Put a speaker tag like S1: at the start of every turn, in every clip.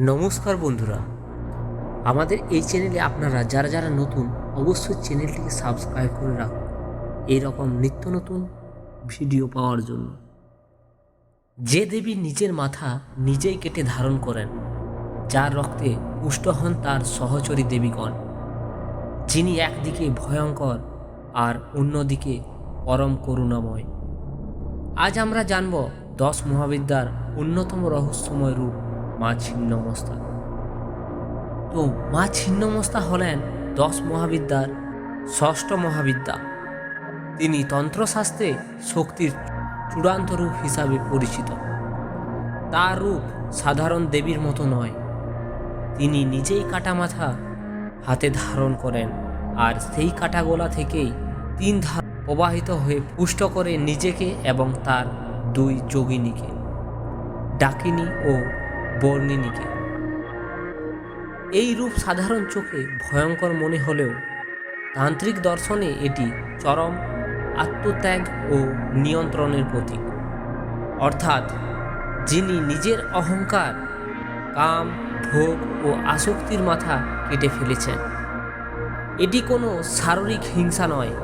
S1: নমস্কার বন্ধুরা। আমাদের এই চ্যানেলে আপনারা যারা যারা নতুন, অবশ্যই চ্যানেলটিকে সাবস্ক্রাইব করে রাখুন। এই রকম নিত্য নতুন ভিডিও পাওয়ার জন্য। যে দেবী নিজের মাথা নিজেই কেটে ধারণ করেন, যার রক্তে পুষ্ট হন তার সহচরী দেবীগণ। যিনি একদিকে ভয়ঙ্কর আর অন্যদিকে পরম করুণাময়। আজ আমরা জানব দশ মহাবিদ্যার অন্যতম রহস্যময় রূপ। মা ছিন্নমস্তা তো মা ছিন্নমস্তা হলেন দশ মহাবিদ্যার ষষ্ঠ মহাবিদ্যা। তিনি তন্ত্রশাস্ত্রে শক্তির চূড়ান্ত রূপ হিসাবে পরিচিত। তার রূপ সাধারণ দেবীর মতো নয়। তিনি নিজেই কাটা মাথা হাতে ধারণ করেন আর সেই কাটা গোলা থেকেই তিন ধার প্রবাহিত হয়ে পুষ্ট করে নিজেকে এবং তার দুই যোগিনীকে, ডাকিনী ও বর্ণিনীকে। এই রূপ সাধারণ চোখে ভয়ঙ্কর মনে হলেও তান্ত্রিক দর্শনে এটি চরম আত্মত্যাগ ও নিয়ন্ত্রণের প্রতীক। অর্থাৎ যিনি নিজের অহংকার, কাম, ভোগ ও আসক্তির মাথা কেটে ফেলেছেন। এটি কোনো শারীরিক হিংসা নয়,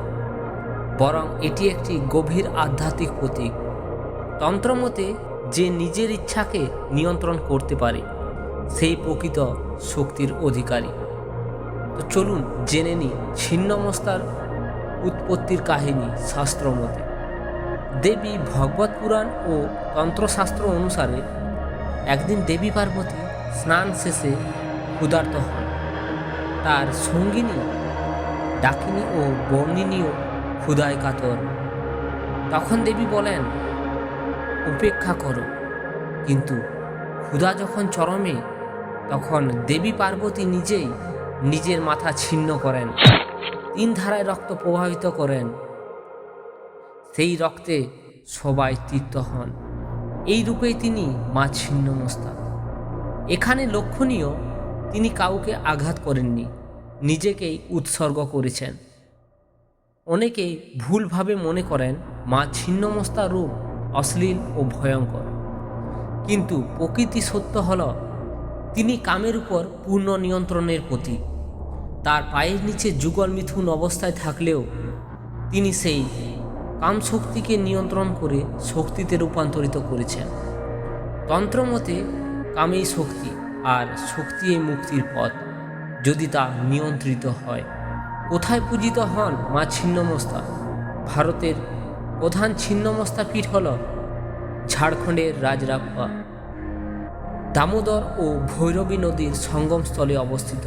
S1: বরং এটি একটি গভীর আধ্যাত্মিক প্রতীক। তন্ত্রমতে যে নিজের ইচ্ছাকে নিয়ন্ত্রণ করতে পারে, সেই প্রকৃত শক্তির অধিকারী। তো চলুন জেনে নিই ছিন্নমস্তার উৎপত্তির কাহিনী শাস্ত্রমতে। দেবী ভগবত পুরাণ ও তন্ত্রশাস্ত্র অনুসারে একদিন দেবী পার্বতী স্নান শেষে ক্ষুধার্ত হন। তার সঙ্গিনী ডাকিনী ও বর্ণিনীও ক্ষুধায় কাতর। তখন দেবী বলেন উপেক্ষা করো। কিন্তু ক্ষুধা যখন চরমে, তখন দেবী পার্বতী নিজেই নিজের মাথা ছিন্ন করেন, তিন ধারায় রক্ত প্রবাহিত করেন। সেই রক্তে সবাই তৃপ্ত হন। এই রূপেই তিনি মা ছিন্নমস্তা এখানে লক্ষণীয়, তিনি কাউকে আঘাত করেননি, নিজেকেই উৎসর্গ করেছেন। অনেকেই ভুলভাবে মনে করেন, মা ছিন্নমস্তা রূপ অশ্লীল ও ভয়ঙ্কর। কিন্তু প্রকৃতি সত্য হল, তিনি কামের উপর পূর্ণ নিয়ন্ত্রণের প্রতীক। তার পায়ের নিচে যুগল মিথুন অবস্থায় থাকলেও তিনি সেই কাম শক্তিকে নিয়ন্ত্রণ করে শক্তিতে রূপান্তরিত করেছেন। তন্ত্রমতে, কামেই শক্তি আর শক্তি এই মুক্তির পথ, যদি তা নিয়ন্ত্রিত হয়। কোথায় পূজিত হন মা ছিন্নমস্তা? ভারতের প্রধান ছিন্নমস্তা পীঠ হল ঝাড়খণ্ডের রাজরাপ্পা। দামোদর ও ভৈরবী নদীর সঙ্গমস্থলে অবস্থিত।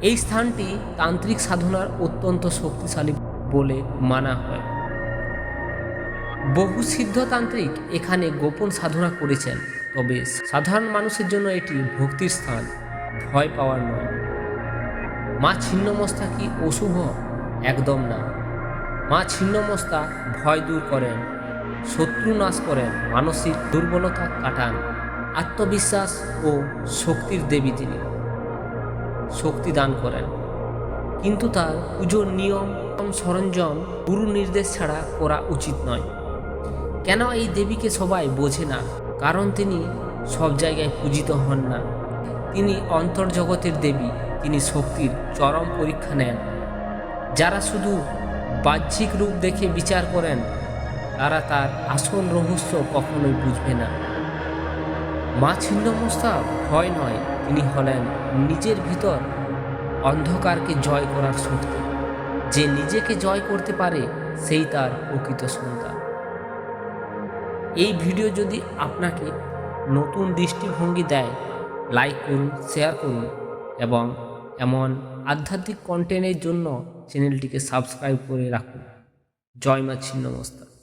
S1: এই স্থানটি তান্ত্রিক সাধনার অত্যন্ত শক্তিশালী বলে মানা হয়। বহু সিদ্ধতান্ত্রিক এখানে গোপন সাধনা করেছেন, তবে সাধারণ মানুষের জন্য এটি ভক্তির স্থান, ভয় পাওয়ার নয়। মা ছিন্নমস্তা কি অশুভ? একদম না। মা ছিন্নমস্তা ভয় দূর করেন, শত্রু নাশ করেন, মানসিক দুর্বলতা কাটান, আত্মবিশ্বাস ও শক্তির দেবী তিনি। শক্তি দান করেন। কিন্তু তার পুজোর নিয়ম সরঞ্জাম গুরু নির্দেশ ছাড়া করা উচিত নয়। কেন এই দেবীকে সবাই বোঝে না? কারণ তিনি সব জায়গায় পূজিত হন না। তিনি অন্তর্জগতের দেবী, তিনি শক্তির চরম পরীক্ষা নেন। যারা শুধু বাহ্যিক রূপ দেখে বিচার করেন, তারা তার আসল রহস্য কখনোই বুঝবে না। মা ছিন্নমস্তা ভয় নয়, তিনি হলেন নিজের ভিতর অন্ধকারকে জয় করার শক্তি। যে নিজেকে জয় করতে পারে, সেই তার প্রকৃত সন্তান। এই ভিডিও যদি আপনাকে নতুন দৃষ্টিভঙ্গি দেয়, লাইক করুন, শেয়ার করুন এবং এমন আধ্যাত্মিক কন্টেন্টের জন্য চ্যানেলটিকে সাবস্ক্রাইব করে রাখুন। জয় মা ছিন্নমস্তা।